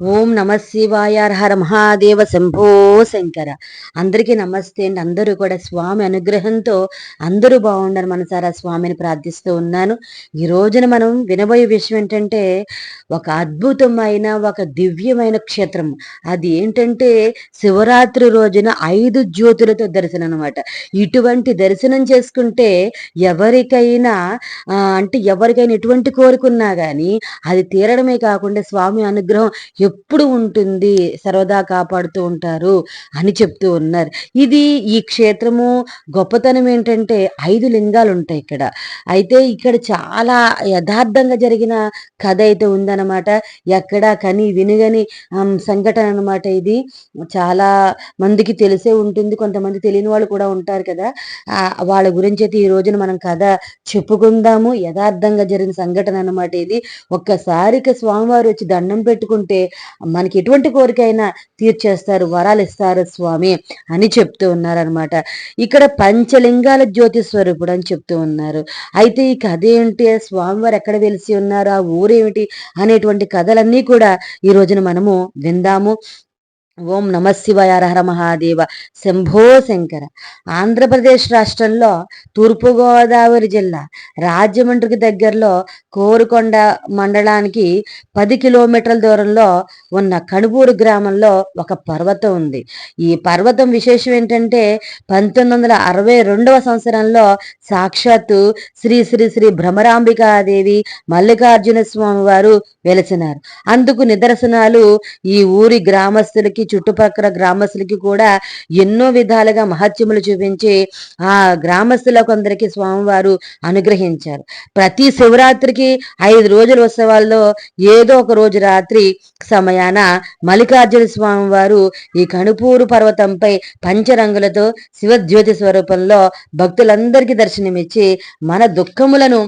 ఓం నమ శివాయ హర మహాదేవ శంభో శంకర. అందరికీ నమస్తే అండి. అందరూ కూడా స్వామి అనుగ్రహంతో అందరూ బాగుండాలి మనసారా స్వామిని ప్రార్థిస్తూ ఉన్నాను. ఈ రోజున మనం వినబోయే విషయం ఏంటంటే ఒక అద్భుతమైన ఒక దివ్యమైన క్షేత్రం. అది ఏంటంటే శివరాత్రి రోజున ఐదు జ్యోతులతో దర్శనం అనమాట ఇటువంటి దర్శనం చేసుకుంటే ఎవరికైనా అంటే ఎవరికైనా ఎటువంటి కోరుకున్నా కానీ అది తీరడమే కాకుండా స్వామి అనుగ్రహం ఎప్పుడు ఉంటుంది సర్వదా కాపాడుతూ ఉంటారు అని చెప్తూ ఉన్నారు. ఇది ఈ క్షేత్రము గొప్పతనం ఏంటంటే ఐదు లింగాలు ఉంటాయి ఇక్కడ. అయితే ఇక్కడ చాలా యథార్థంగా జరిగిన కథ అయితే ఉందన్నమాట. ఎక్కడా కని వినుగని సంఘటన అనమాట ఇది. చాలా మందికి తెలిసే ఉంటుంది. కొంతమంది తెలియని వాళ్ళు కూడా ఉంటారు కదా. వాళ్ళ గురించి అయితే ఈ రోజున మనం కథ చెప్పుకుందాము. యథార్థంగా జరిగిన సంఘటన అనమాట ఇది. ఒక్కసారి స్వామివారు వచ్చి దండం పెట్టుకుంటే మనకి ఎటువంటి కోరికైనా తీర్చేస్తారు వరాలు ఇస్తారు స్వామి అని చెప్తూ ఉన్నారనమాట ఇక్కడ పంచలింగాల జ్యోతి స్వరూపుడు అని చెప్తూ ఉన్నారు. అయితే ఈ కథ ఏంటి? స్వామివారు ఎక్కడ వెలిసి ఉన్నారు? ఆ ఊరేమిటి? అనేటువంటి కథలన్నీ కూడా ఈ రోజున మనము విందాము. ఓం నమ శివాయ హర మహాదేవ. శంభో శంకర. ఆంధ్రప్రదేశ్ రాష్ట్రంలో తూర్పుగోదావరి జిల్లా రాజమండ్రికి దగ్గరలో కోరుకొండ మండలానికి పది కిలోమీటర్ల దూరంలో ఉన్న కణుపూరు గ్రామంలో ఒక పర్వతం ఉంది. ఈ పర్వతం విశేషం ఏంటంటే పంతొమ్మిది వందల అరవై రెండవ సంవత్సరంలో సాక్షాత్తు శ్రీ శ్రీ శ్రీ భ్రమరాంబికాదేవి మల్లికార్జున స్వామి వారు వెలిసినారు. అందుకు నిదర్శనాలు ఈ ఊరి గ్రామస్తులకి చుట్టుపక్కల గ్రామస్తులకి కూడా ఎన్నో విధాలుగా మహత్యములు చూపించి ఆ గ్రామస్తుల కొందరికి స్వామివారు అనుగ్రహించారు. ప్రతి శివరాత్రికి ఐదు రోజుల ఉత్సవాల్లో ఏదో ఒక రోజు రాత్రి సమయాన మల్లికార్జున స్వామి వారు ఈ కణుపూరు పర్వతంపై పంచరంగులతో శివజ్యోతి స్వరూపంలో భక్తులందరికీ దర్శనమిచ్చి మన దుఃఖములను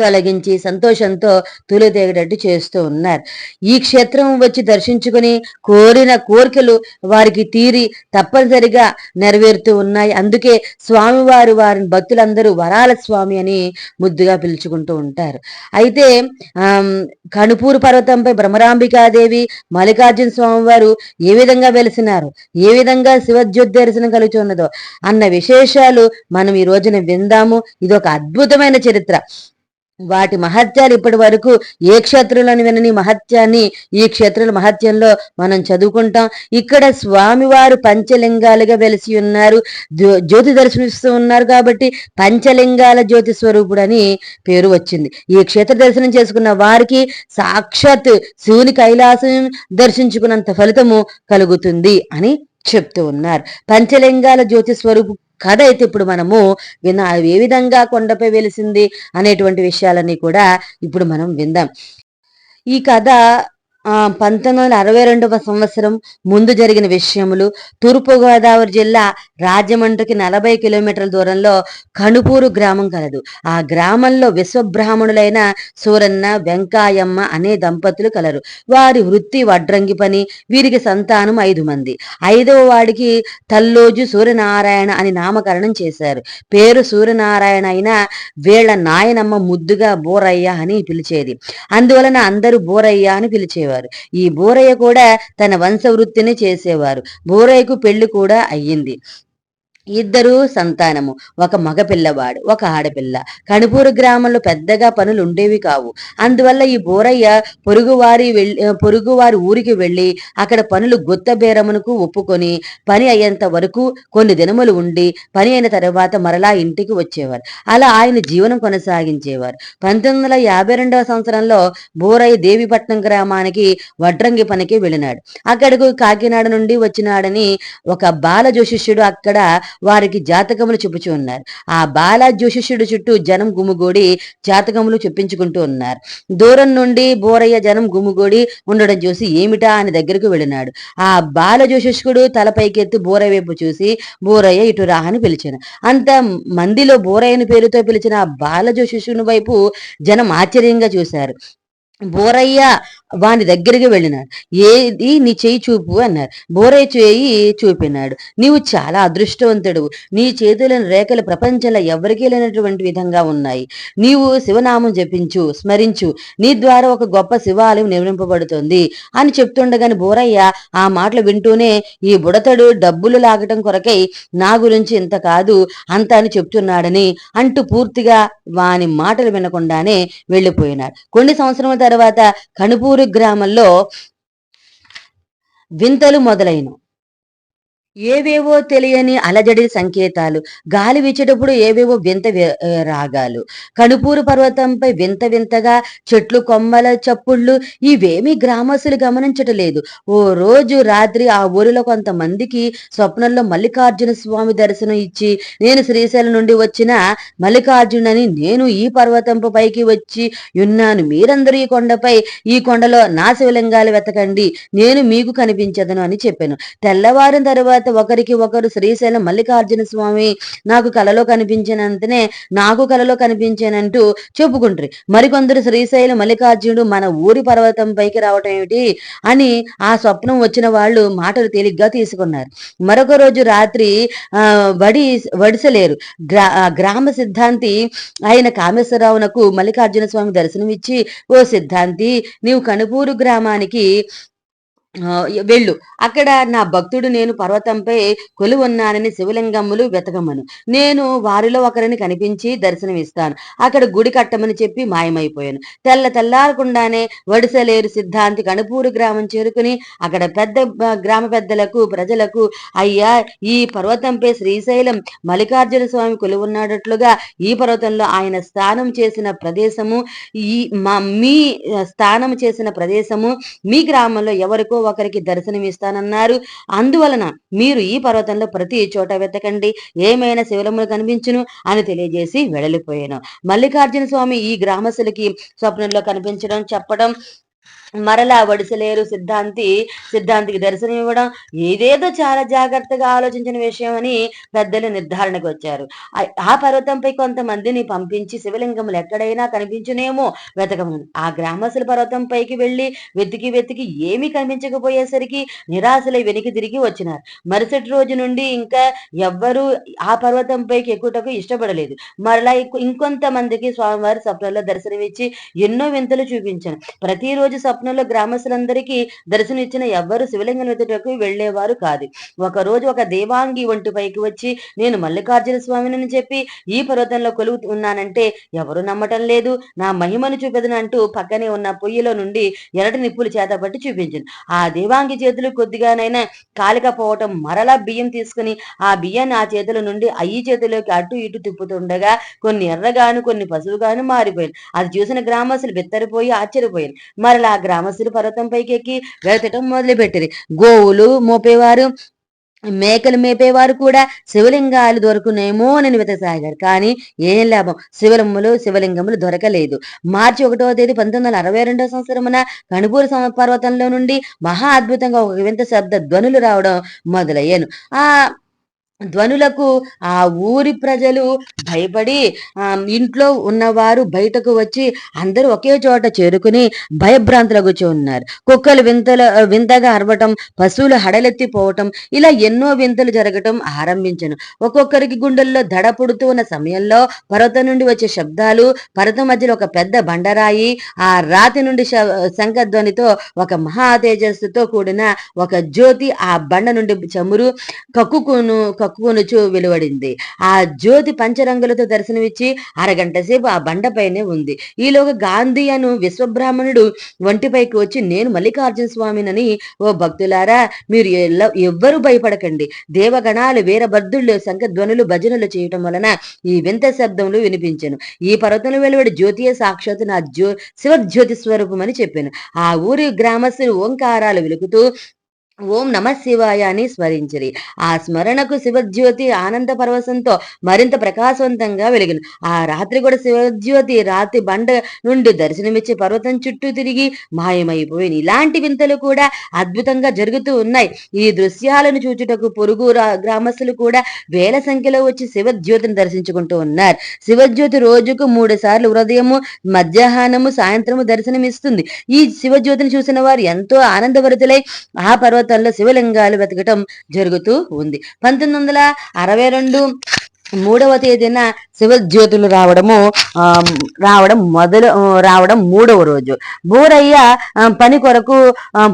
తొలగించి సంతోషంతో తులితేగేటట్టు చేస్తూ ఉన్నారు. ఈ క్షేత్రం వచ్చి దర్శించుకుని కోరిన కోరికలు వారికి తీరి తప్పనిసరిగా నెరవేరుతూ ఉన్నాయి. అందుకే స్వామివారు వారిని భక్తులందరూ వరాల స్వామి అని ముద్దుగా పిలుచుకుంటూ ఉంటారు. అయితే కణుపూరు పర్వతంపై భ్రమరాంబికాదేవి మల్లికార్జున స్వామివారు ఏ విధంగా వెలిసినారు? ఏ విధంగా శివజ్యోతి దర్శనం కలుగుతున్నదో అన్న విశేషాలు మనం ఈ రోజున విందాము. ఇది ఒక అద్భుతమైన చరిత్ర. వాటి మహత్యాలు ఇప్పటి వరకు ఏ క్షేత్రంలోని వినని మహత్యాన్ని ఈ క్షేత్రాల మహత్యంలో మనం చదువుకుంటాం. ఇక్కడ స్వామివారు పంచలింగాలుగా వెలిసి ఉన్నారు. జ్యోతి దర్శనిస్తూ ఉన్నారు కాబట్టి పంచలింగాల జ్యోతి స్వరూపుడు అని పేరు వచ్చింది. ఈ క్షేత్ర దర్శనం చేసుకున్న వారికి సాక్షాత్ శివుని కైలాసం దర్శించుకున్నంత ఫలితము కలుగుతుంది అని చెప్తూ ఉన్నారు. పంచలింగాల జ్యోతి స్వరూపు కథ అయితే ఇప్పుడు మనము విన ఏ విధంగా కొండపై వెలిసింది? అనేటువంటి విషయాలన్నీ కూడా ఇప్పుడు మనం విందాం. ఈ కథ పంతొమ్మిది వందల అరవై రెండవ సంవత్సరం ముందు జరిగిన విషయములు తూర్పుగోదావరి జిల్లా రాజమండ్రికి నలభై కిలోమీటర్ల దూరంలో కణుపూరు గ్రామం కలదు. ఆ గ్రామంలో విశ్వబ్రాహ్మణులైన సూరన్న వెంకాయమ్మ అనే దంపతులు కలరు. వారి వృత్తి వడ్రంగి పని వీరికి సంతానం ఐదు మంది. ఐదవ వాడికి తల్లోజు సూర్యనారాయణ అని నామకరణం చేశారు. పేరు సూర్యనారాయణ అయినా వీళ్ళ నాయనమ్మ ముద్దుగా బోరయ్య అని పిలిచేది. అందువలన అందరూ బోరయ్య అని పిలిచేవారు. చేసేవారు. ఈ బూరయ్య కూడా తన వంశవృత్తిని చేసేవారు. బూరయ్యకు పెళ్ళి కూడా అయ్యింది. ఇద్దరు సంతానము. ఒక మగ పిల్లవాడు ఒక ఆడపిల్ల. కణుపూరు గ్రామంలో పెద్దగా పనులు ఉండేవి కావు. అందువల్ల ఈ బోరయ్య పొరుగువారి వెళ్ళి పొరుగువారి ఊరికి వెళ్ళి అక్కడ పనులు గుత్త బేరమునకు ఒప్పుకొని పని అయ్యేంత వరకు కొన్ని దినములు ఉండి పని అయిన తర్వాత మరలా ఇంటికి వచ్చేవారు. అలా ఆయన జీవనం కొనసాగించేవారు. పంతొమ్మిది వందల యాభై రెండవ సంవత్సరంలో బోరయ్య దేవిపట్నం గ్రామానికి వడ్రంగి పనికి వెళ్ళినాడు. అక్కడకు కాకినాడ నుండి వచ్చినాడని ఒక బాల జోషిష్యుడు అక్కడ వారికి జాతకములు చెప్పుచూ ఉన్నారు. ఆ బాల జ్యోషిష్యుడు చుట్టూ జనం గుమిగూడి జాతకములు చెప్పించుకుంటూ ఉన్నారు. దూరం నుండి బోరయ్య జనం గుమిగూడి ఉండడం చూసి ఏమిటా అని దగ్గరకు వెళ్ళినాడు. ఆ బాల జ్యోషిష్కుడు తలపైకెత్తి బోరయ్య వైపు చూసి బోరయ్య ఇటు రాహని పిలిచాను. అంత మందిలో బోరయ్యని పేరుతో పిలిచిన ఆ బాల జ్యోషిష్యుని వైపు జనం ఆశ్చర్యంగా చూశారు. బోరయ్య వాని దగ్గరికి వెళ్ళినాడు. ఏది నీ చేయి చూపు అన్నారు బోరే చేయి చూపినాడు. నీవు చాలా అదృష్టవంతుడు. నీ చేతులను రేఖలు ప్రపంచంలో ఎవరికీ లేనటువంటి విధంగా ఉన్నాయి. నీవు శివనామం జపించు స్మరించు. నీ ద్వారా ఒక గొప్ప శివాలయం నిర్మింపబడుతుంది అని చెప్తుండగాని బోరయ్య ఆ మాటలు వింటూనే ఈ బుడతడు డబ్బులు లాగటం కొరకై నా గురించి ఇంత కాదు అంత అని చెప్తున్నాడని అంటూ పూర్తిగా వాని మాటలు వినకుండానే వెళ్ళిపోయినాడు. కొన్ని సంవత్సరం తర్వాత కణుపూరు గ్రామంలో వింతలు మొదలైన ఏవేవో తెలియని అలజడి సంకేతాలు గాలి వీచేటప్పుడు ఏవేవో వింత రాగాలు. కనుపూరు పర్వతంపై వింత వింతగా చెట్లు కొమ్మల చప్పుళ్ళు ఇవేమీ గ్రామస్తులు గమనించటలేదు. ఓ రోజు రాత్రి ఆ ఊరిలో కొంతమందికి స్వప్నంలో మల్లికార్జున స్వామి దర్శనం ఇచ్చి నేను శ్రీశైలం నుండి వచ్చిన మల్లికార్జునని నేను ఈ పర్వతంపు పైకి వచ్చి ఉన్నాను. మీరందరూ ఈ కొండపై ఈ కొండలో నా శివలింగాలు వెతకండి. నేను మీకు కనిపించదను అని చెప్పాను. తెల్లవారిన తర్వాత ఒకరికి ఒకరు శ్రీశైలం మల్లికార్జున స్వామి నాకు కలలో కనిపించినంతనే నాకు కలలో కనిపించానంటూ చెప్పుకుంటారు. మరికొందరు శ్రీశైలం మల్లికార్జునుడు మన ఊరి పర్వతం పైకి రావటం ఏమిటి అని ఆ స్వప్నం వచ్చిన వాళ్ళు మాటలు తేలిగ్గా తీసుకున్నారు. మరొక రోజు రాత్రి ఆ వడి వడిసలేరు గ్రా గ్రామ సిద్ధాంతి ఆయన కామేశ్వరరావునకు మల్లికార్జున స్వామి దర్శనమిచ్చి ఓ సిద్ధాంతి నీవు కనుపూరు గ్రామానికి వెళ్ళు. అక్కడ నా భక్తుడు నేను పర్వతంపై కొలు ఉన్నానని శివలింగములు వెతకమను. నేను వారిలో ఒకరిని కనిపించి దర్శనమిస్తాను. అక్కడ గుడి కట్టమని చెప్పి మాయమైపోయాను. తెల్ల తెల్లారకుండానే వడిసలేరు సిద్ధాంతి కణపూరు గ్రామం చేరుకుని అక్కడ పెద్ద గ్రామ పెద్దలకు ప్రజలకు అయ్యా ఈ పర్వతంపై శ్రీశైలం మల్లికార్జున స్వామి కొలువున్నాడట్లుగా ఈ పర్వతంలో ఆయన స్నానం చేసిన ప్రదేశము ఈ మా మీ స్థానం చేసిన ప్రదేశము మీ గ్రామంలో ఎవరికో ఒకరికి దర్శనం ఇస్తానన్నారు అందువలన మీరు ఈ పర్వతంలో ప్రతి చోట వెతకండి. ఏమైనా శివలములు కనిపించును అని తెలియజేసి వెడలిపోయాను. మల్లికార్జున స్వామి ఈ గ్రామస్తులకి స్వప్నంలో కనిపించడం చెప్పడం మరలా వడిసలేరు సిద్ధాంతి సిద్ధాంతికి దర్శనం ఇవ్వడం ఏదేదో చాలా జాగ్రత్తగా ఆలోచించిన విషయం అని పెద్దలు నిర్ధారణకు వచ్చారు. ఆ- పర్వతంపై కొంతమందిని పంపించి శివలింగములు ఎక్కడైనా కనిపించునేమో వెతకమని ఆ గ్రామస్తుల పర్వతం పైకి వెళ్ళి వెతికి వెతికి ఏమీ కనిపించకపోయేసరికి నిరాశలై వెనక్కి తిరిగి వచ్చినారు. మరుసటి రోజు నుండి ఇంకా ఎవ్వరూ ఆ పర్వతం పైకి ఎక్కుటకు ఇష్టపడలేదు. మరలా ఇంకొంతమందికి స్వామివారి స్వప్నంలో దర్శనమిచ్చి ఎన్నో వింతలు చూపించాను ప్రతిరోజు స్వప్నంలో గ్రామస్తులందరికీ దర్శనం ఇచ్చిన ఎవ్వరు శివలింగం ఎదుటకు వెళ్ళేవారు కాదు. ఒక రోజు ఒక దేవాంగి ఒంటి పైకి వచ్చి నేను మల్లికార్జున స్వామిని చెప్పి ఈ పర్వతంలో కొలువు ఉన్నానంటే ఎవరు నమ్మటం లేదు. నా మహిమను చూపెదను అంటూ పక్కనే ఉన్న పొయ్యిలో నుండి ఎరటి నిప్పులు చేతపట్టి చూపించింది. ఆ దేవాంగి చేతులు కొద్దిగానైనా కాలికపోవటం మరలా బియ్యం తీసుకుని ఆ బియ్యాన్ని ఆ చేతుల నుండి అయ్యి చేతిలోకి అటు ఇటు తిప్పుతుండగా కొన్ని ఎర్రగాను కొన్ని పశువుగాను మారిపోయింది. అది చూసిన గ్రామస్తులు బిత్తరిపోయి ఆశ్చర్యపోయారు. మరలా గ్రామస్తులు పర్వతం పైకి ఎక్కి వెతకటం మొదలుపెట్టిరి. గోవులు మోపేవారు మేకలు మేపేవారు కూడా శివలింగాలు దొరకునేమో అని కానీ ఏం లాభం? శివలింగములు శివలింగములు దొరకలేదు. మార్చి ఒకటవ తేదీ పంతొమ్మిది వందల అరవై రెండవ సంవత్సరమున కణుపూరు పర్వతంలో నుండి మహా అద్భుతంగా ఒక వింత శబ్ద ధ్వనులు రావడం మొదలయ్యాను. ఆ ధ్వనులకు ఆ ఊరి ప్రజలు భయపడి ఆ ఇంట్లో ఉన్నవారు బయటకు వచ్చి అందరూ ఒకే చోట చేరుకుని భయభ్రాంతులకు ఉన్నారు. కుక్కలు వింతల వింతగా అరవటం పశువులు హడలెత్తిపోవటం ఇలా ఎన్నో వింతలు జరగటం ఆరంభించను. ఒక్కొక్కరికి గుండెల్లో దడ పుడుతూ ఉన్న సమయంలో పర్వతం నుండి వచ్చే శబ్దాలు పర్వతం మధ్యలో ఒక పెద్ద బండరాయి ఆ రాతి నుండి శ- శంఖధ్వనితో ఒక మహా తేజస్సుతో కూడిన ఒక జ్యోతి ఆ బండ నుండి చమురు కక్కుకును కక్కుకొనుచు వెలువడింది. ఆ జ్యోతి పంచరంగులతో దర్శనమిచ్చి అరగంట సేపు ఆ బండపైనే ఉంది. ఈలోగా గాంధీ అను విశ్వబ్రాహ్మణుడు ఒంటిపైకి వచ్చి నేను మల్లికార్జున స్వామినని ఓ భక్తులారా మీరు ఎవ్వరూ భయపడకండి. దేవగణాలు వీరభద్రులు శంఖధ్వనులు భజనలు చేయటం వలన ఈ వింత శబ్దములు వినిపించను. ఈ పర్వతంలో వెలువడి జ్యోతియ సాక్షాత్ నా జ్యో శివజ్యోతి స్వరూపం అని చెప్పాను. ఆ ఊరి గ్రామస్తులు ఓంకారాలు వెలుగుతూ ఓం నమ శివాయ అని స్మరించిరి. ఆ స్మరణకు శివజ్యోతి ఆనంద పరవశంతో మరింత ప్రకాశవంతంగా వెలిగింది ఆ రాత్రి కూడా శివజ్యోతి రాత్రి బండ నుండి దర్శనమిచ్చి పర్వతం చుట్టూ తిరిగి మాయమైపోయింది ఇలాంటి వింతలు కూడా అద్భుతంగా జరుగుతూ ఉన్నాయి. ఈ దృశ్యాలను చూచుటకు పొరుగు గ్రామస్తులు కూడా వేల సంఖ్యలో వచ్చి శివజ్యోతిని దర్శించుకుంటూ ఉన్నారు. శివజ్యోతి రోజుకు మూడు సార్లు ఉదయము మధ్యాహ్నము సాయంత్రము దర్శనమిస్తుంది. ఈ శివజ్యోతిని చూసిన వారు ఎంతో ఆనందభరితులై ఆ పర్వత పర్వతాల్లో శివలింగాలు వెతకటం జరుగుతూ ఉంది. పంతొమ్మిది వందల అరవై రెండు మూడవ తేదీన శివజ్యోతులు రావడము రావడం మొదలు రావడం మూడవ రోజు. బూరయ్య పని కొరకు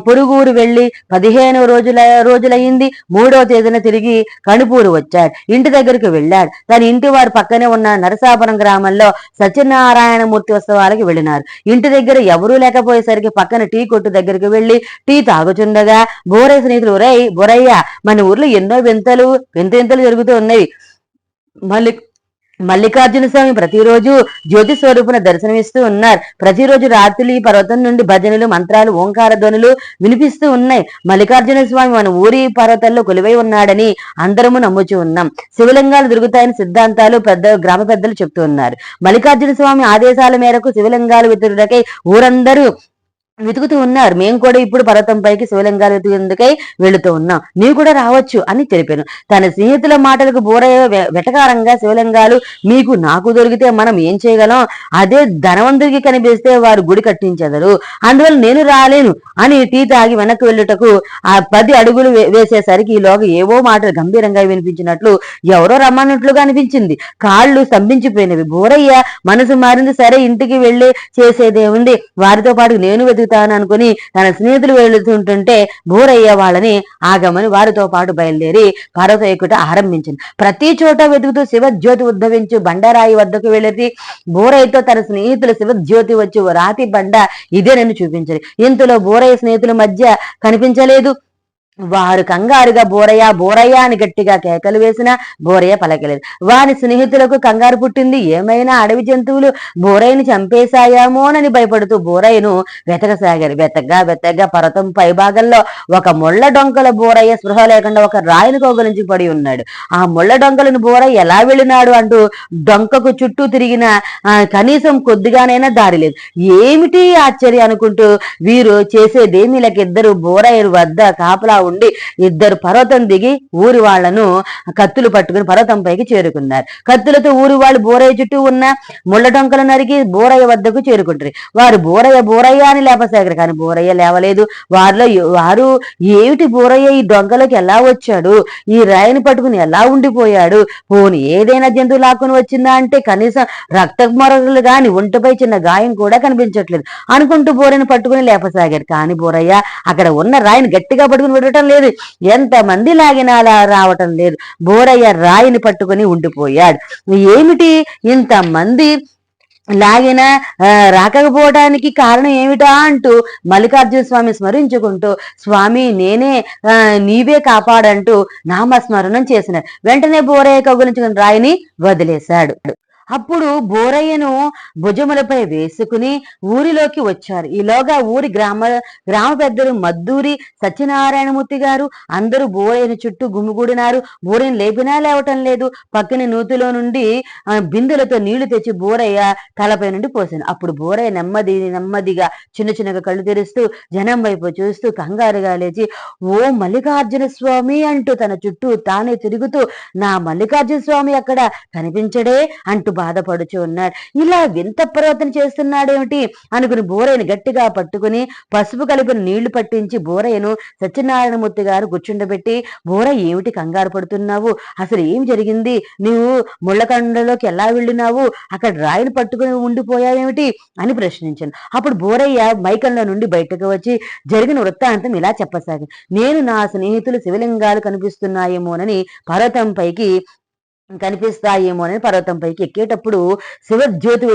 పొరుగురు వెళ్ళి పదిహేను రోజుల రోజులయ్యింది మూడవ తేదీన తిరిగి కణుపూరు వచ్చాడు. ఇంటి దగ్గరికి వెళ్ళాడు. తన ఇంటి వారి పక్కనే ఉన్న నరసాపురం గ్రామంలో సత్యనారాయణమూర్తి ఉత్సవాలకి వెళ్ళినారు. ఇంటి దగ్గర ఎవరూ లేకపోయేసరికి పక్కన టీ కొట్టు దగ్గరికి వెళ్ళి టీ తాగుచుండగా బూరయ్య స్నేహితులు రై బురయ్య మన ఊర్లో ఎన్నో వింతలు వింత వింతలు జరుగుతూ ఉన్నాయి మల్లి మల్లికార్జున స్వామి ప్రతిరోజు జ్యోతి స్వరూపున దర్శనమిస్తూ ఉన్నారు. ప్రతిరోజు రాత్రి పర్వతం నుండి భజనలు మంత్రాలు ఓంకార ధ్వనులు వినిపిస్తూ ఉన్నాయి. మల్లికార్జున స్వామి మన ఊరి పర్వతాల్లో కొలువై ఉన్నాడని అందరము నమ్ముచూ ఉన్నాం. శివలింగాలు దొరుకుతాయని సిద్ధాంతాలు పెద్ద గ్రామ పెద్దలు చెప్తూ ఉన్నారు. మల్లికార్జున స్వామి ఆదేశాల మేరకు శివలింగాలు వితురుడకై ఊరందరూ వెతుకుతూ ఉన్నారు. మేము కూడా ఇప్పుడు పర్వతం పైకి శివలింగాలు వెతుకేందుకై వెళుతూ ఉన్నాం. నీవు కూడా రావచ్చు అని తెలిపాను. తన స్నేహితుల మాటలకు బోరయ్య వెటకారంగా శివలింగాలు మీకు నాకు దొరికితే మనం ఏం చేయగలం? అదే ధనవంతుడికి కనిపిస్తే వారు గుడి కట్టించెదరు. అందువల్ల నేను రాలేను అని టీ తాగి వెనక్కి వెళ్ళుటకు ఆ పది అడుగులు వేసేసరికి ఈలోగా ఏవో మాటలు గంభీరంగా వినిపించినట్లు ఎవరో రమ్మన్నట్లుగా అనిపించింది. కాళ్ళు స్తంభించిపోయినవి. బోరయ్య మనసు మారింది. సరే ఇంటికి వెళ్ళి చేసేదేముంది? వారితో పాటు నేను వెతుకుతాను. వెతుకుతాను తన స్నేహితులు వెళుతుంటుంటే బోరయ్య వాళ్ళని ఆగమని వారితో పాటు బయలుదేరి పర్వత ఎక్కుట ఆరంభించింది. ప్రతి చోట వెతుకుతూ శివజ్యోతి ఉద్భవించు బండరాయి వద్దకు వెళ్ళి బోరయ్యతో తన స్నేహితులు శివజ్యోతి వచ్చి రాతి బండ ఇదేనని చూపించింది. ఇంతలో బోరయ్య స్నేహితుల మధ్య కనిపించలేదు. వారు కంగారుగా బోరయ్య బోరయ్య అని గట్టిగా కేకలు వేసినా బోరయ్య పలకలేదు. వారి స్నేహితులకు కంగారు పుట్టింది. ఏమైనా అడవి జంతువులు బోరయ్యని చంపేశాయామోనని భయపడుతూ బోరయ్యను వెతకసాగారు. వెతగ్గా వెతగ్గా పర్వతం పైభాగంలో ఒక ముళ్ళ డొంకల బోరయ్య స్పృహ లేకుండా ఒక రాయిని కోగలించి పడి ఉన్నాడు. ఆ ముళ్ళ డొంకలను బోరయ్య ఎలా వెళ్ళినాడు అంటూ డొంకకు చుట్టూ తిరిగిన కనీసం కొద్దిగానైనా దారి లేదు. ఏమిటి ఆశ్చర్య అనుకుంటూ వీరు చేసేదేమి లేక ఇద్దరు బోరయ్య వద్ద కాపలా ఉండి ఇద్దరు పర్వతం దిగి ఊరి వాళ్ళను కత్తులు పట్టుకుని పర్వతం పైకి చేరుకున్నారు. కత్తులతో ఊరి వాళ్ళు బోరయ్య చుట్టూ ఉన్న ముళ్ళ డొంకలు నరికి బోరయ్య వద్దకు చేరుకుంటారు. వారు బోరయ్య బోరయ్య అని లేపసాగరు. కానీ బోరయ్య లేవలేదు. వారిలో వారు ఏమిటి బోరయ్య ఈ డొంకలోకి ఎలా వచ్చాడు? ఈ రాయిని పట్టుకుని ఎలా ఉండిపోయాడు? పోని ఏదైనా జంతువు లాక్కుని వచ్చిందా అంటే కనీసం రక్త మొరలు గాని ఒంటిపై చిన్న గాయం కూడా కనిపించట్లేదు. అనుకుంటూ బోరని పట్టుకుని లేపసాగారు. కానీ బోరయ్య అక్కడ ఉన్న రాయిని గట్టిగా పట్టుకుని ఉండటం లేదు. ఎంత మంది లాగినా అలా రావటం లేదు. బోరయ్య రాయిని పట్టుకుని ఉండిపోయాడు. ఏమిటి? ఇంత మంది లాగిన రాకపోవడానికి కారణం ఏమిటా అంటూ మల్లికార్జున స్వామి స్మరించుకుంటూ స్వామి నేనే నీవే కాపాడంటూ నామస్మరణం చేసిన వెంటనే బోరయ్య కగులించుకుని రాయిని వదిలేశాడు. అప్పుడు బోరయ్యను భుజములపై వేసుకుని ఊరిలోకి వచ్చారు. ఈలోగా ఊరి గ్రామ గ్రామ పెద్దలు మద్దూరి సత్యనారాయణమూర్తి గారు అందరూ బోరయ్యను చుట్టూ గుమిగూడినారు. బోరయ్యను లేపినా లేవటం లేదు. పక్కన నూతిలో నుండి బిందెలతో నీళ్ళు తెచ్చి బోరయ్య తలపై నుండి పోసాను. అప్పుడు బోరయ్య నెమ్మది నెమ్మదిగా చిన్న చిన్నగా కళ్ళు తెరుస్తూ జనం వైపు చూస్తూ కంగారుగా లేచి ఓ మల్లికార్జున స్వామి అంటూ తన చుట్టూ తానే తిరుగుతూ నా మల్లికార్జున స్వామి అక్కడ కనిపించడే అంటూ బాధపడుచు ఉన్నాడు. ఇలా వింత ప్రవర్తన చేస్తున్నాడేమిటి? అనుకుని బోరయ్యను గట్టిగా పట్టుకుని పసుపు కలిపిన నీళ్ళు పట్టించి బోరయ్యను సత్యనారాయణమూర్తి గారు కూర్చుండబెట్టి బోర ఏమిటి కంగారు పడుతున్నావు? అసలు ఏం జరిగింది? నీవు ముళ్ళకండలోకి ఎలా వెళ్ళినావు? అక్కడ రాయిని పట్టుకుని ఉండిపోయావేమిటి? అని ప్రశ్నించాను. అప్పుడు బోరయ్య మైకంలో నుండి బయటకు వచ్చి జరిగిన వృత్తాంతం ఇలా చెప్పసాగింది నేను నా స్నేహితులు శివలింగాలు కనిపిస్తున్నాయేమోనని పర్వతం పైకి కనిపిస్తాయేమో అని పర్వతం పైకి ఎక్కేటప్పుడు శివజ్యోతి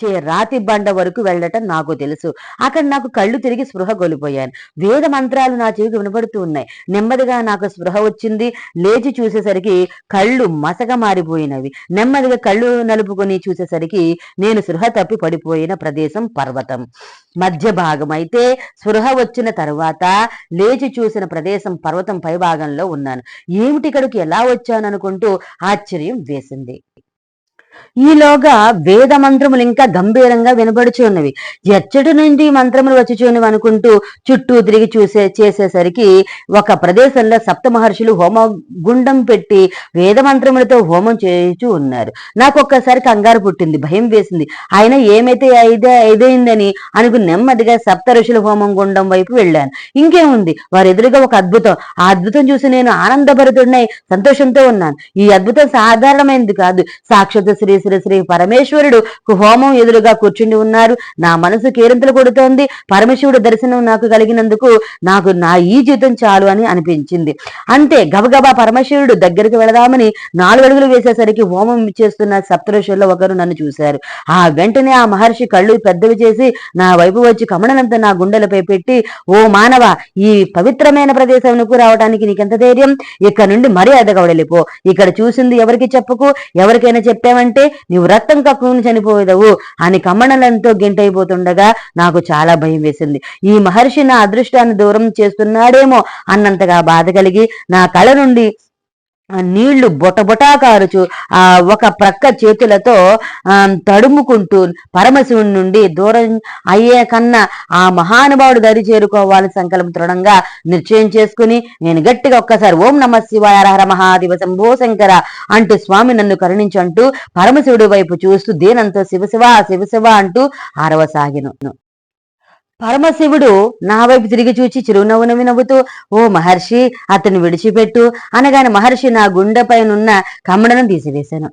చే రాతి బండ వరకు వెళ్ళటం నాకు తెలుసు. అక్కడ నాకు కళ్ళు తిరిగి స్పృహ కోల్పోయాను. వేద మంత్రాలు నా చెవికి వినబడుతూ ఉన్నాయి. నెమ్మదిగా నాకు స్పృహ వచ్చింది. లేచి చూసేసరికి కళ్ళు మసక మారిపోయినవి. నెమ్మదిగా కళ్ళు నలుపుకొని చూసేసరికి నేను స్పృహ తప్పి పడిపోయిన ప్రదేశం పర్వతం. మధ్య భాగం అయితే స్పృహ వచ్చిన తర్వాత లేచి చూసిన ప్రదేశం పర్వతం పై భాగంలో ఉన్నాను. ఏమిటి ఇక్కడికి ఎలా వచ్చాను అనుకుంటూ ఆశ్చర్యం వేసింది. ఈలోగా వేద మంత్రములు ఇంకా గంభీరంగా వినబడుచు ఉన్నవి. ఎచ్చటి నుండి మంత్రములు వచ్చుచున్నవి అనుకుంటూ చుట్టూ తిరిగి చూసే చేసేసరికి ఒక ప్రదేశంలో సప్త మహర్షులు హోమ గుండం పెట్టి వేద మంత్రములతో హోమం చేయుచూ ఉన్నారు. నాకు ఒక్కసారి కంగారు పుట్టింది భయం వేసింది. ఆయన ఏమైతే ఐదే ఐదైందని అనుకు నెమ్మదిగా సప్త ఋషుల హోమం గుండం వైపు వెళ్ళాను. ఇంకేముంది? వారి ఎదురుగా ఒక అద్భుతం. ఆ అద్భుతం చూసి నేను ఆనందభరితుడినై సంతోషంతో ఉన్నాను. ఈ అద్భుతం సాధారణమైనది కాదు. సాక్షాత్ శ్రీ శ్రీ శ్రీ పరమేశ్వరుడు హోమం ఎదురుగా కూర్చుండి ఉన్నారు. నా మనసు కేరింతలు కొడుతోంది. పరమశివుడు దర్శనం నాకు కలిగినందుకు నాకు నా ఈ జీవితం చాలు అని అనిపించింది. అంతే గబగబా పరమశివుడు దగ్గరికి వెళదామని నాలుగు అడుగులు వేసేసరికి హోమం చేస్తున్న సప్తరుషుల్లో ఒకరు నన్ను చూశారు. ఆ వెంటనే ఆ మహర్షి కళ్ళు పెద్దవి చేసి నా వైపు వచ్చి కమలనంత నా గుండెలపై పెట్టి ఓ మానవ ఈ పవిత్రమైన ప్రదేశంకు రావడానికి నీకెంత ధైర్యం? ఇక్కడ నుండి మర్యాదగా వెళ్ళిపో. ఇక్కడ చూసింది ఎవరికి చెప్పుకు? ఎవరికైనా అంటే నీవు రక్తం కక్కుని చనిపోయేదవు. అని కమ్మణలంతో గెంటైపోతుండగా నాకు చాలా భయం వేసింది. ఈ మహర్షి నా అదృష్టాన్ని దూరం చేస్తున్నాడేమో అన్నంతగా బాధ కలిగి నా కళ నుండి నీళ్ళు బొటబొటా కారుచు ఆ ఒక ప్రక్క చేతులతో తడుముకుంటూ పరమశివుని నుండి దూరం అయ్యే కన్నా ఆ మహానుభావుడు దరి చేరుకోవాలని సంకల్పం దృఢంగా నిశ్చయం చేసుకుని నేను గట్టిగా ఒక్కసారి ఓం నమ శివాయ హర మహాదేవ శంభో శంకర అంటూ స్వామి నన్ను కరుణించంటూ పరమశివుడి వైపు చూస్తూ దేనంతో శివశివ శివశివ అంటూ ఆరవసాగిను. పరమశివుడు నా వైపు తిరిగి చూచి చిరునవ్వు నవ్వి నవ్వుతూ ఓ మహర్షి అతను విడిచిపెట్టు అనగానే మహర్షి నా గుండెపైనున్న కమ్మడను తీసివేశాను.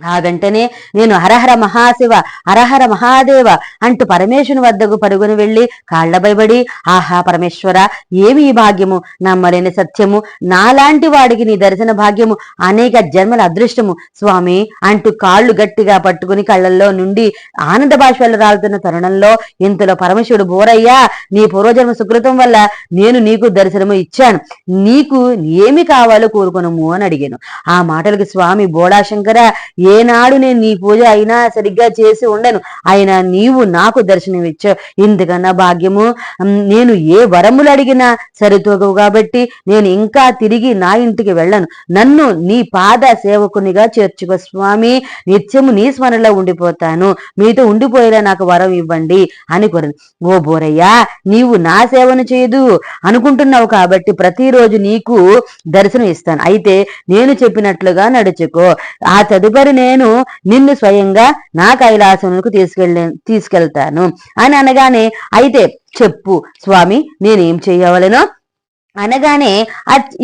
ఆ వెంటనే నేను హరహర మహాశివ హరహర మహాదేవ అంటూ పరమేశ్వరుని వద్దకు పరుగుని వెళ్ళి కాళ్ళబైబడి ఆహా పరమేశ్వర ఏమి ఈ భాగ్యము? నమ్మలేని సత్యము నాలాంటి వాడికి నీ దర్శన భాగ్యము అనేక జన్మల అదృష్టము. స్వామి అంటూ కాళ్ళు గట్టిగా పట్టుకుని కళ్ళల్లో నుండి ఆనంద బాష్పాలు రాలుతున్న తరుణంలో ఇంతలో పరమేశ్వరుడు బోరయ్యా నీ పూర్వజన్మ సుకృతం వల్ల నేను నీకు దర్శనము ఇచ్చాను. నీకు ఏమి కావాలో కోరుకునము అని అడిగాను. ఆ మాటలకు స్వామి బోడాశంకర ఏనాడు నేను నీ పూజ అయినా సరిగ్గా చేసి ఉండను. అయినా నీవు నాకు దర్శనం ఇచ్చావు ఇందుకన్నా భాగ్యము నేను ఏ వరములు అడిగినా సరితూగవు కాబట్టి నేను ఇంకా తిరిగి నా ఇంటికి వెళ్ళను. నన్ను నీ పాద సేవకునిగా చేర్చుకో స్వామి. నిత్యము నీ స్మరణలో ఉండిపోతాను. మీతో ఉండిపోయేలా నాకు వరం ఇవ్వండి అని కోరింది. ఓ బోరయ్యా నీవు నా సేవను చేయదు అనుకుంటున్నావు కాబట్టి ప్రతిరోజు నీకు దర్శనం ఇస్తాను అయితే నేను చెప్పినట్లుగా నడుచుకో. ఆ తదుపరి నేను నిన్ను స్వయంగా నా కైలాసమునకు తీసుకెళ్ళే తీసుకెళ్తాను. అని అనగానే అయితే చెప్పు స్వామి నేనేం చేయవలెనో? అనగానే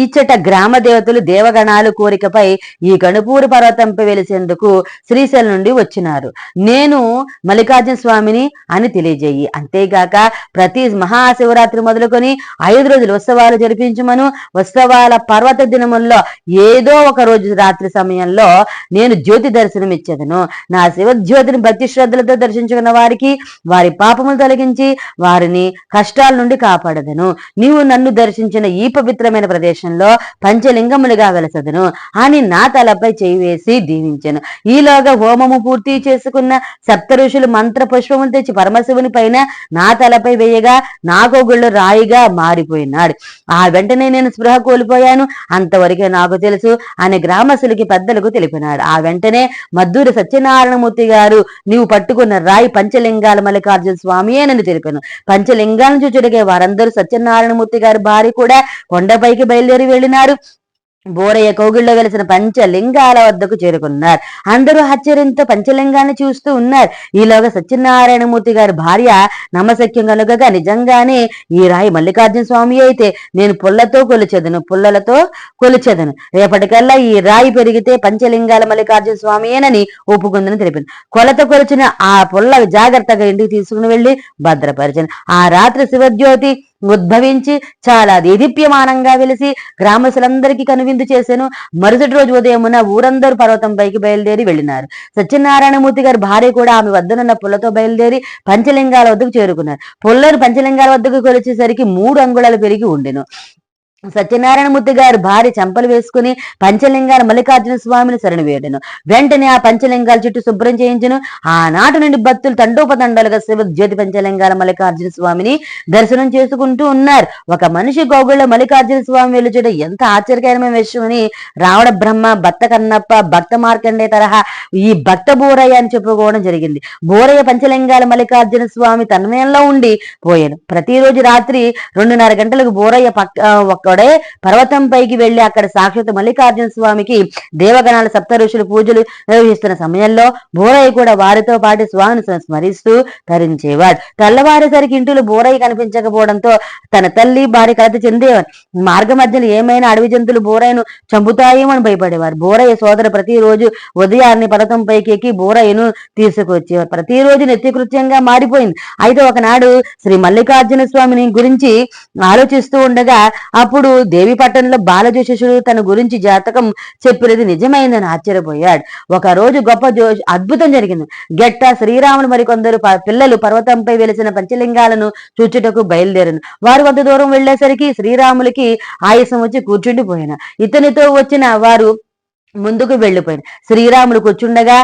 ఇచ్చట గ్రామ దేవతలు దేవగణాలు కోరికపై ఈ గణపూరు పర్వతంపై వెలిసేందుకు శ్రీశైలం నుండి వచ్చినారు. నేను మల్లికార్జున స్వామిని అని తెలియజేయి. అంతేగాక ప్రతి మహాశివరాత్రి మొదలుకొని ఐదు రోజులు ఉత్సవాలు జరిపించమను. ఉత్సవాల పర్వత దినముల్లో ఏదో ఒక రోజు రాత్రి సమయంలో నేను జ్యోతి దర్శనం ఇచ్చేదను నా శివజ్యోతిని భక్తి శ్రద్ధలతో దర్శించుకున్న వారికి వారి పాపములు తొలగించి వారిని కష్టాల నుండి కాపాడదను. నీవు నన్ను దర్శించిన ఈ పవిత్రమైన ప్రదేశంలో పంచలింగములుగా వెలసదును. అని నా తలపై చేయి వేసి దీవించను. ఈలోగా హోమము పూర్తి చేసుకున్న సప్త ఋషులు మంత్ర పుష్పములు తెచ్చి పరమశివుని పైన నా తలపై వేయగా నాకోగుళ్ళు రాయిగా మారిపోయినాడు. ఆ వెంటనే నేను స్పృహ కోల్పోయాను. అంతవరకే నాకు తెలుసు అని గ్రామస్తులకి పెద్దలకు తెలిపినాడు. ఆ వెంటనే మద్దూరి సత్యనారాయణమూర్తి గారు నీవు పట్టుకున్న రాయి పంచలింగాల మల్లికార్జున స్వామియేనని తెలిపాను. పంచలింగాలను చూచుడిగే వారందరూ సత్యనారాయణమూర్తి గారి భార్య కూడా కొండపైకి బయలుదేరి వెళ్ళినారు. బోరయ్య కోగిళ్ళలో వెలిసిన పంచలింగాల వద్దకు చేరుకున్నారు. అందరూ ఆశ్చర్యంతో పంచలింగాన్ని చూస్తూ ఉన్నారు. ఈలోగా సత్యనారాయణమూర్తి గారి భార్య నమసఖ్యం కలుగగా నిజంగానే ఈ రాయి మల్లికార్జున స్వామి అయితే నేను పుల్లతో కొలిచెదను పుల్లలతో కొలిచెదను. రేపటికల్లా ఈ రాయి పెరిగితే పంచలింగాల మల్లికార్జున స్వామియేనని ఒప్పుకుందని తెలిపింది కొలత కొలిచిన ఆ పుల్ల జాగ్రత్తగా ఇంటికి తీసుకుని వెళ్ళి భద్రపరిచాను. ఆ రాత్రి శివజ్యోతి ఉద్భవించి చాలా దేదీప్యమానంగా వెలిసి గ్రామస్తులందరికీ కనువిందు చేశాను మరుసటి రోజు ఉదయమున ఊరందరూ పర్వతం పైకి బయలుదేరి వెళ్ళినారు. సత్యనారాయణమూర్తి గారి భార్య కూడా ఆమె వద్దనున్న పుల్లతో బయలుదేరి పంచలింగాల వద్దకు చేరుకున్నారు. పుల్లను పంచలింగాల వద్దకు కొలిచేసరికి మూడు అంగుళాలు పెరిగి ఉండెను. సత్యనారాయణమూర్తి గారు భార్య చెంపలు వేసుకుని పంచలింగాల మల్లికార్జున స్వామిని శరణు వేయడను వెంటనే ఆ పంచలింగాల చుట్టూ శుభ్రం చేయించను. ఆనాటి నుండి భక్తులు తండోపతండాలుగా శివ జ్యోతి పంచలింగాల మల్లికార్జున స్వామిని దర్శనం చేసుకుంటూ ఉన్నారు. ఒక మనిషి గోగుళ్ళ మల్లికార్జున స్వామి వెలుచుట ఎంత ఆశ్చర్యకరమైన విషయమని రావణ బ్రహ్మ భక్త కన్నప్ప భక్త మార్కండే తరహా ఈ భక్త బోరయ్య అని చెప్పుకోవడం జరిగింది. బోరయ్య పంచలింగాల మల్లికార్జున స్వామి తన్మయంలో ఉండి పోయాను ప్రతిరోజు రాత్రి రెండున్నర గంటలకు బోరయ్య పక్క ఒక్కడే పర్వతం పైకి వెళ్ళి అక్కడ సాక్షాత్ మల్లికార్జున స్వామికి దేవగణాల సప్త ఋషులు పూజలు నిర్వహిస్తున్న సమయంలో బోరయ్య కూడా వారితో పాటు స్వామిని స్మరిస్తూ తరించేవాడు. తెల్లవారేసరికి ఇంటిలో బోరయ్య కనిపించకపోవడంతో తన తల్లి భార్య కలత చెందేవారు మార్గ మధ్యలో ఏమైనా అడవి జంతువులు బోరయ్యను చంపుతాయేమో అని భయపడేవారు. బోరయ్య సోదరు ప్రతిరోజు ఉదయాన్ని పర్వతం పైకి ఎక్కి బోరయ్యను తీసుకొచ్చేవారు. ప్రతిరోజు నిత్యకృత్యంగా మారిపోయింది. అయితే ఒకనాడు శ్రీ మల్లికార్జున స్వామిని గురించి ఆలోచిస్తూ ఉండగా అప్పుడు దేవిపట్టణంలో బాలజోషుడు తన గురించి జాతకం చెప్పినది నిజమైందని ఆశ్చర్యపోయాడు. ఒక రోజు గొప్ప జోష్ అద్భుతం జరిగింది. గెట్ట శ్రీరాములు మరికొందరు ప- పిల్లలు పర్వతంపై వెలిసిన పంచలింగాలను చూచుటకు బయలుదేరను. వారు కొంత దూరం వెళ్ళేసరికి శ్రీరాములకి ఆయాసం వచ్చి కూర్చుండిపోయిన. ఇతనితో వచ్చిన వారు ముందుకు వెళ్ళిపోయింది. శ్రీరాముడు కూర్చుండగా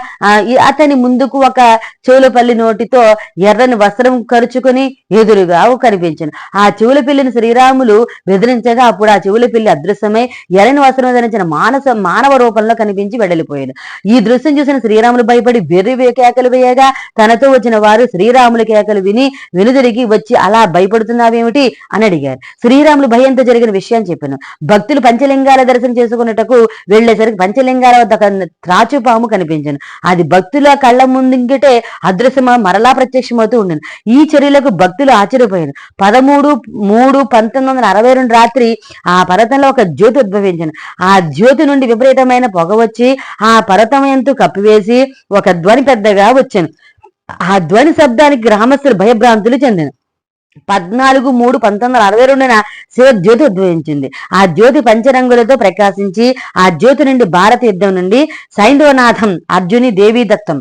అతని ముందుకు ఒక చెవులపల్లి నోటితో ఎర్రని వస్త్రం కరుచుకుని ఎదురుగా కనిపించింది. ఆ చెవుల పిల్లిని శ్రీరాములు బెదిరించగా అప్పుడు ఆ చెవుల పిల్లి అదృశ్యమై ఎర్రని వస్త్రం ధరించిన మానస మానవ రూపంలో కనిపించి వెడలిపోయాడు ఈ దృశ్యం చూసిన శ్రీరాములు భయపడి వెర్రి కేకలు వేయగా తనతో వచ్చిన వారు శ్రీరాముల కేకలు విని వెనుదిరిగి వచ్చి అలా భయపడుతున్నావేమిటి? అని అడిగారు. శ్రీరాములు భయంతో జరిగిన విషయం చెప్పాను. భక్తులు పంచలింగాల దర్శనం చేసుకున్నటకు వెళ్ళేసరికి పంచలింగాల వద్ద ఒక త్రాచుపాము కనిపించను అది భక్తుల కళ్ళ ముందుంగిటే అదృశ్యమ మరలా ప్రత్యక్షమవుతూ ఉండను ఈ చర్యలకు భక్తులు ఆశ్చర్యపోయారు. పదమూడు మూడు పంతొమ్మిది వందల అరవై రెండు రాత్రి ఆ పర్వతంలో ఒక జ్యోతి ఉద్భవించను ఆ జ్యోతి నుండి విపరీతమైన పొగ వచ్చి ఆ పర్వతం ఎంతు కప్పివేసి ఒక ధ్వని పెద్దగా వచ్చాను ఆ ధ్వని శబ్దానికి గ్రామస్తులు భయభ్రాంతులు చెందాను పద్నాలుగు మూడు పంతొమ్మిది వందల అరవై రెండున శివ జ్యోతి ఉద్భవించింది. ఆ జ్యోతి పంచరంగులతో ప్రకాశించి ఆ జ్యోతి నుండి భారత యుద్ధం నుండి సైంధవనాథం అర్జుని దేవీ దత్తం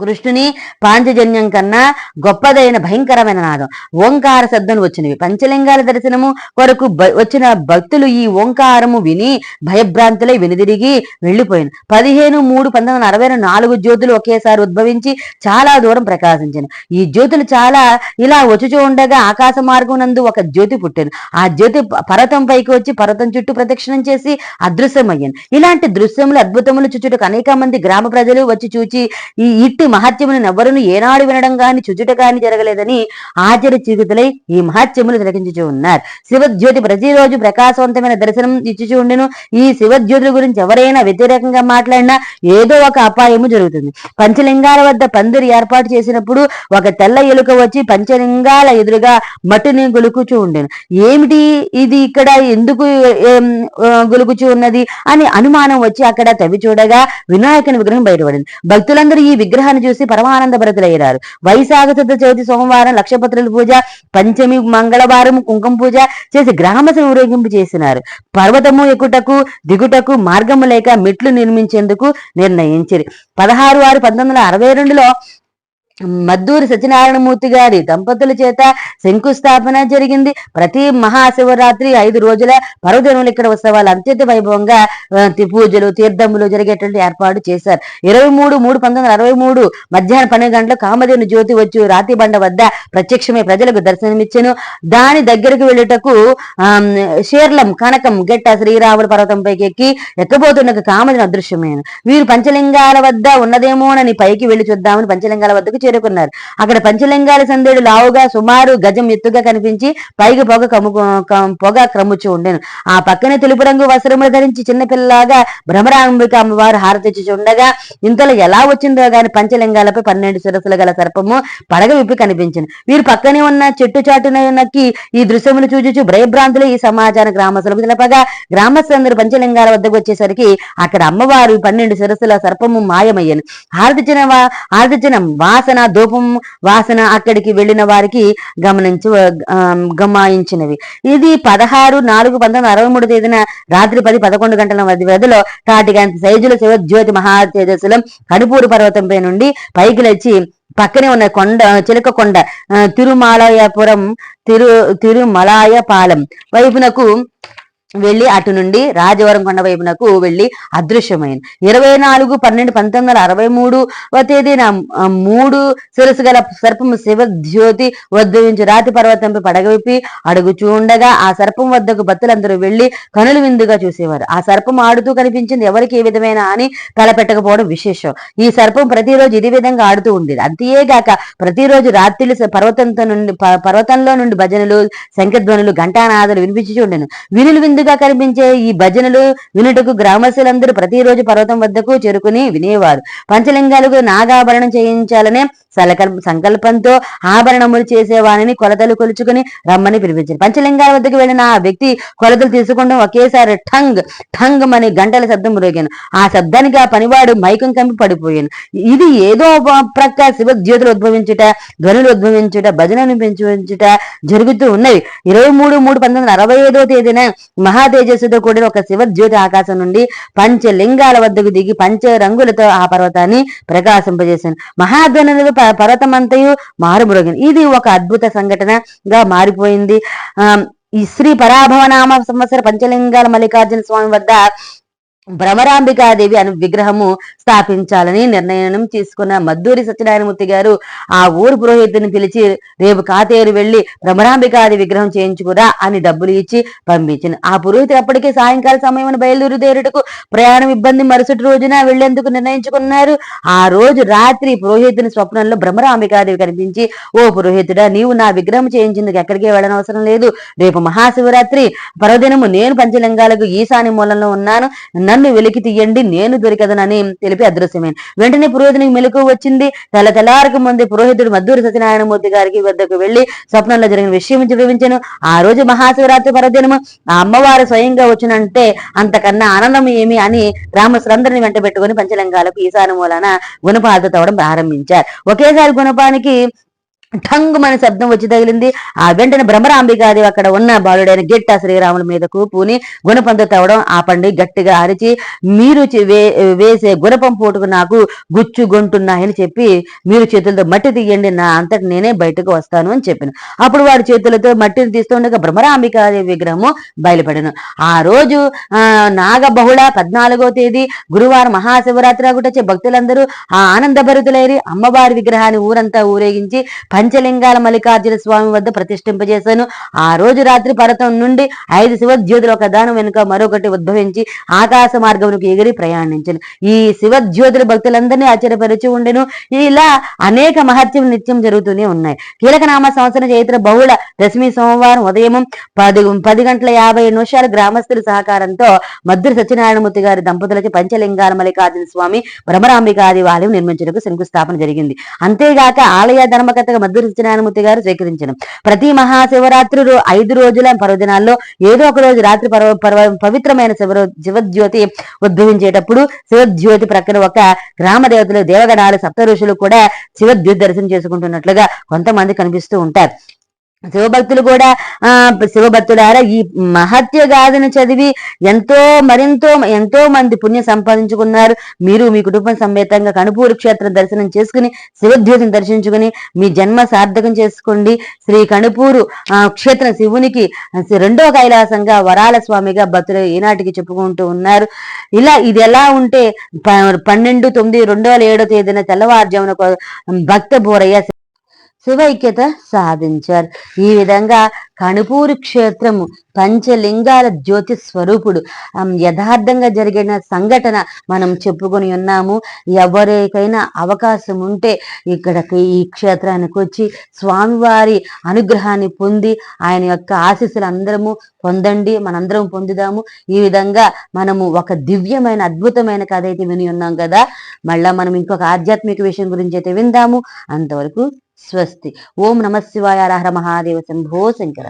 కృష్ణుని పాంచజన్యం కన్నా గొప్పదైన భయంకరమైన నాదం. ఓంకార శబ్దం వచ్చినవి. పంచలింగాల దర్శనము కొరకు వచ్చిన భక్తులు ఈ ఓంకారము విని భయభ్రాంతులై వెనుదిరిగి వెళ్ళిపోయింది పదిహేను మూడు పంతొమ్మిది వందల అరవై నాలుగు జ్యోతులు ఒకేసారి ఉద్భవించి చాలా దూరం ప్రకాశించాను. ఈ జ్యోతులు చాలా ఇలా వచ్చుచూ ఉండగా ఆకాశ మార్గం నందు ఒక జ్యోతి పుట్టాను. ఆ జ్యోతి పర్వతం పైకి వచ్చి పర్వతం చుట్టూ ప్రదక్షిణం చేసి అదృశ్యమయ్యాను. ఇలాంటి దృశ్యములు అద్భుతములు చుట్టుటకు అనేక మంది గ్రామ ప్రజలు వచ్చి చూచి ఈ ఇట్టి మహత్యమును ఎవ్వరును ఏనాడు వినడం గాని చుచుట గాని జరగలేదని ఆశ్చర్య చిగుతులై ఈ మహత్యములు తిలకించుచూ ఉన్నారు. శివజ్యోతి ప్రతిరోజు ప్రకాశవంతమైన దర్శనం ఇచ్చుచూ ఉండెను. ఈ శివజ్యోతుల గురించి ఎవరైనా వ్యతిరేకంగా మాట్లాడినా ఏదో ఒక అపాయము జరుగుతుంది. పంచలింగాల వద్ద పందిరి ఏర్పాటు చేసినప్పుడు ఒక తెల్ల ఎలుక వచ్చి పంచలింగాల ఎదురుగా మట్టిని గొలుకుచూ ఉండెను. ఏమిటి ఇది ఇక్కడ ఎందుకు గొలుకుచూ ఉన్నది అని అనుమానం వచ్చి అక్కడ తవ్వి చూడగా వినాయకుని విగ్రహం బయటపడింది. భక్తులందరూ ఈ విగ్రహాన్ని చూసి పరమానంద భరతులయ్యారు వైశాఖ శుద్ధ చవితి సోమవారం లక్షపత్రుల పూజ పంచమి మంగళవారం కుంకుమ పూజ చేసి గ్రామసభ ఊరేగింపు చేసినారు. పర్వతము ఎక్కుటకు దిగుటకు మార్గము లేక మెట్లు నిర్మించేందుకు నిర్ణయించారు. పదహారు ఆరు పంతొమ్మిది వందల అరవై రెండులో మద్దూరి సత్యనారాయణమూర్తి గారి దంపతుల చేత శంకుస్థాపన జరిగింది. ప్రతి మహాశివరాత్రి ఐదు రోజుల పర్వదినములు ఇక్కడ ఉత్సవాలు అత్యంత వైభవంగా పూజలు తీర్థములు జరిగేటువంటి ఏర్పాటు చేశారు. ఇరవై మూడు మూడు పంతొమ్మిది వందల అరవై మూడు మధ్యాహ్నం పన్నెండు గంటల కామదేవుని జ్యోతి వచ్చి రాతి బండ వద్ద ప్రత్యక్షమే ప్రజలకు దర్శనమిచ్చాను దాని దగ్గరకు వెళ్ళుటకు షేర్లం కనకం గెట్ట శ్రీరాముడు పర్వతంపైకి ఎక్కి ఎక్కబోతున్న కామదిని అదృశ్యమైన వీరు పంచలింగాల వద్ద ఉన్నదేమోనని పైకి వెళ్ళి చూద్దామని పంచలింగాల వద్దకు చేరుకున్నారు. అక్కడ పంచలింగాల సందేడు లావుగా సుమారు గజం ఎత్తుగా కనిపించి పైకి పొగ కమ్ము పొగ క్రమ్ముచు ఉండెను. ఆ పక్కనే తెలుపు రంగు వస్త్రములు ధరించి చిన్నపిల్లలాగా భ్రమరాంబిక అమ్మవారు హారతిచ్చి ఉండగా ఇంతలో ఎలా వచ్చిందో గాని పంచలింగాలపై పన్నెండు శిరస్సులు గల సర్పము పడగ విప్పి కనిపించింది వీరు పక్కనే ఉన్న చెట్టు చాటున నక్కి ఈ దృశ్యములు చూచుచు భయభ్రాంతులు ఈ సమాచారం గ్రామస్తులకు తెలపగా గ్రామస్తులందరూ పంచలింగాల వద్దకు వచ్చేసరికి అక్కడ అమ్మవారు పన్నెండు శిరస్సుల సర్పము మాయమయ్యాను. హారతిచ్చిన హారతిచ్చిన వాసన వాసన ధూపం వాసన అక్కడికి వెళ్ళిన వారికి గమనించు గమాయించినవి. ఇది పదహారు నాలుగు పంతొమ్మిది అరవై మూడు తేదీన రాత్రి పది పదకొండు గంటల మధ్య వ్యధిలో తాటిగంత సైజుల శివ జ్యోతి మహా తేజస్సులం కనుపూరు పర్వతంపై నుండి పైకి లేచి పక్కనే ఉన్న కొండ చిలక కొండ తిరుమాలయపురం తిరు తిరుమలాయపాలెం వైపునకు వెళ్ళి అటు నుండి రాజవరం కొండ వైపునకు వెళ్ళి అదృశ్యమైంది ఇరవై నాలుగు పన్నెండు పంతొమ్మిది వందల అరవై మూడు తేదీన మూడు శిరసు గల సర్పము శివ జ్యోతి ఉద్భవించి రాతి పర్వతంపై పడగవిప్పి అడుగుచూ ఉండగా ఆ సర్పం వద్దకు భక్తులందరూ వెళ్ళి కనులు విందుగా చూసేవారు. ఆ సర్పం ఆడుతూ కనిపించింది ఎవరికి ఏ విధమైన అని తలపెట్టకపోవడం విశేషం. ఈ సర్పం ప్రతిరోజు ఇదే విధంగా ఆడుతూ ఉండేది. అంతేగాక ప్రతిరోజు రాత్రి పర్వతంతో నుండి ప- పర్వతంలో నుండి భజనలు శంఖధ్వనులు ఘంటానాదాలు వినిపించి ఉండెను. వినులు విందుగా కనిపించే ఈ భజనలు వినుటకు గ్రామస్తులందరూ ప్రతిరోజు పర్వతం వద్దకు చేరుకుని వినేవారు. పంచలింగాలకు నాగాభరణం చేయించాలనే సంకల్పంతో ఆభరణములు చేసేవానిని కొలతలు కొలుచుకుని రమ్మని పిలిపించారు. పంచలింగాల వద్దకు వెళ్ళిన ఆ వ్యక్తి కొలతలు తీసుకుంటూ ఒకేసారి ఠంగ్ ఠంగ్ అని గంటల శబ్దం మ్రోగాను ఆ శబ్దానికి ఆ పనివాడు మైకం కంపి పడిపోయాను. ఇది ఏదో ప్రక్క శివ జ్యోతులు ఉద్భవించుట ధ్వనులు ఉద్భవించుట భజనను పెంచుట జరుగుతూ ఉన్నవి. ఇరవై మూడు మూడు పంతొమ్మిది వందల అరవై ఐదో తేదీన మహా తేజస్సుతో కూడిన ఒక శివ జ్యోతి ఆకాశం నుండి పంచలింగాల వద్దకు దిగి పంచ రంగులతో ఆ పర్వతాన్ని ప్రకాశింపజేశాను. మహాధ్వనులు పర్వతమంతయు మారుమురుగను ఇది ఒక అద్భుత సంఘటనగా మారిపోయింది. ఆ ఈ శ్రీ పరాభవనామ సంవత్సర పంచలింగాల మల్లికార్జున స్వామి వద్ద భ్రమరాంబికాదేవి అను విగ్రహము స్థాపించాలని నిర్ణయం తీసుకున్న మద్దూరి సత్యనారాయణమూర్తి గారు ఆ ఊరు పురోహితుని పిలిచి రేపు కాతేరు వెళ్ళి భ్రమరాంబికాది విగ్రహం చేయించుకురా అని డబ్బులు ఇచ్చి పంపించింది. ఆ పురోహితుడు అప్పటికే సాయంకాల సమయం బయలుదేరుటకు ప్రయాణం ఇబ్బంది మరుసటి రోజున వెళ్ళేందుకు నిర్ణయించుకున్నారు. ఆ రోజు రాత్రి పురోహితుని స్వప్నంలో భ్రమరాంబికాదేవి కనిపించి ఓ పురోహితుడా నీవు నా విగ్రహం చేయించేందుకు ఎక్కడికి వెళ్ళనవసరం లేదు. రేపు మహాశివరాత్రి పరదినము నేను పంచలింగాలకు ఈశాని మూలంలో ఉన్నాను. నన్ను వెలికి తీయండి నేను దొరికదనని తెలిపి అదృశ్యమైంది వెంటనే పురోహితునికి మెలకు వచ్చింది. తెల్ల తెల్లారకు ముందు పురోహితుడు మద్దూరి సత్యనారాయణమూర్తి గారికి వద్దకు వెళ్ళి స్వప్నంలో జరిగిన విషయం చూపించాను ఆ రోజు మహాశివరాత్రి పరదినము. ఆ అమ్మవారు స్వయంగా వచ్చినంటే అంతకన్నా ఆనందం ఏమి అని గ్రామస్తులందరినీ వెంట పెట్టుకుని పంచలింగాలకు ఈశాన మూలాన గుణపాలతో తవ్వడం ప్రారంభించారు. ఒకేసారి గుణపానికి ఠంగుమని శబ్దం వచ్చి తగిలింది. ఆ వెంటనే భ్రమరాంబికాదేవి అక్కడ ఉన్న బాలుడైన గిట్ట శ్రీరాముల మీదకు పూని గుణపంతో తవ్వడం ఆపండి గట్టిగా అరిచి మీరు వేసే గుణపం పోటుకు నాకు గుచ్చు గొంటున్నాయని చెప్పి మీరు చేతులతో మట్టి తీయండి నా అంతటి నేనే బయటకు వస్తాను అని చెప్పిన. అప్పుడు వారి చేతులతో మట్టిని తీస్తుండగా భ్రమరాంబికాదేవి విగ్రహము బయలుపడను. ఆ రోజు ఆ నాగ బహుళ పద్నాలుగో తేదీ గురువారం మహాశివరాత్రి వచ్చే భక్తులందరూ ఆ ఆనందభరితులైరి అమ్మవారి విగ్రహాన్ని ఊరంతా ఊరేగించి పంచలింగాల మల్లికార్జున స్వామి వద్ద ప్రతిష్ఠింపజేశాను. ఆ రోజు రాత్రి పర్వతం నుండి ఐదు శివజ్యోతులు ఒక దానం వెనుక మరొకటి ఉద్భవించి ఆకాశ మార్గమునకు ఎగిరి ప్రయాణించను. ఈ శివజ్యోతులు భక్తులందరినీ ఆశ్చర్యపరిచి ఉండెను. ఇలా అనేక మహత్యం నిత్యం జరుగుతూనే ఉన్నాయి. కీలకనామ సంవత్సరం చైత్ర బహుళ దశమి సోమవారం ఉదయం పది పది గంటల యాభై నిమిషాలు గ్రామస్తుల సహకారంతో మద్దురు సత్యనారాయణమూర్తి గారి దంపతులకి పంచలింగాల మల్లికార్జున స్వామి భ్రమరాంబిక ఆదివాలయం నిర్మించడానికి శంకుస్థాపన జరిగింది. అంతేగాక ఆలయ ధర్మకర్తగా మద్దూరి గారు స్వీకరించడం ప్రతి మహాశివరాత్రి ఐదు రోజుల పర్వదినాల్లో ఏదో ఒక రోజు రాత్రి పర్వ పర్వ- పవిత్రమైన శివ శివజ్యోతి ఉద్భవించేటప్పుడు శివజ్యోతి ప్రక్కన ఒక గ్రామ దేవతలు దేవగణాలు సప్త ఋషులు కూడా శివజ్యోతి దర్శనం చేసుకుంటున్నట్లుగా కొంతమంది కనిపిస్తూ ఉంటారు. శివభక్తులు కూడా ఆ శివభక్తులారా ఈ మహత్య గాథను చదివి ఎంతో మరింతో ఎంతో మంది పుణ్యం సంపాదించుకున్నారు. మీరు మీ కుటుంబం సమేతంగా కనుపూరు క్షేత్రం దర్శనం చేసుకుని శివద్యోతిని దర్శించుకుని మీ జన్మ సార్థకం చేసుకోండి. శ్రీ కణుపూరు క్షేత్రం శివునికి రెండో కైలాసంగా వరాల స్వామిగా భక్తులు ఈనాటికి చెప్పుకుంటూ ఉన్నారు. ఇలా ఇది ఎలా ఉంటే ప- పన్నెండు తొమ్మిది రెండు వేల ఏడో తేదీన తెల్లవారుజామున భక్త బోరయ్య శివైక్యత సాధించారు. ఈ విధంగా కణుపూరు క్షేత్రము పంచలింగాల జ్యోతి స్వరూపుడు. యథార్థంగా జరిగిన సంఘటన మనం చెప్పుకొని ఉన్నాము. ఎవరికైనా అవకాశం ఉంటే ఇక్కడికి ఈ క్షేత్రానికి వచ్చి స్వామివారి అనుగ్రహాన్ని పొంది ఆయన యొక్క ఆశీస్సులు అందరము పొందండి మనందరం పొందుదాము. ఈ విధంగా మనము ఒక దివ్యమైన అద్భుతమైన కథ అయితే విని ఉన్నాం కదా. మళ్ళా మనం ఇంకొక ఆధ్యాత్మిక విషయం గురించి అయితే విందాము. అంతవరకు స్వస్తి ఓం నమ శివాయ హర మహాదేవ శంభో శంకర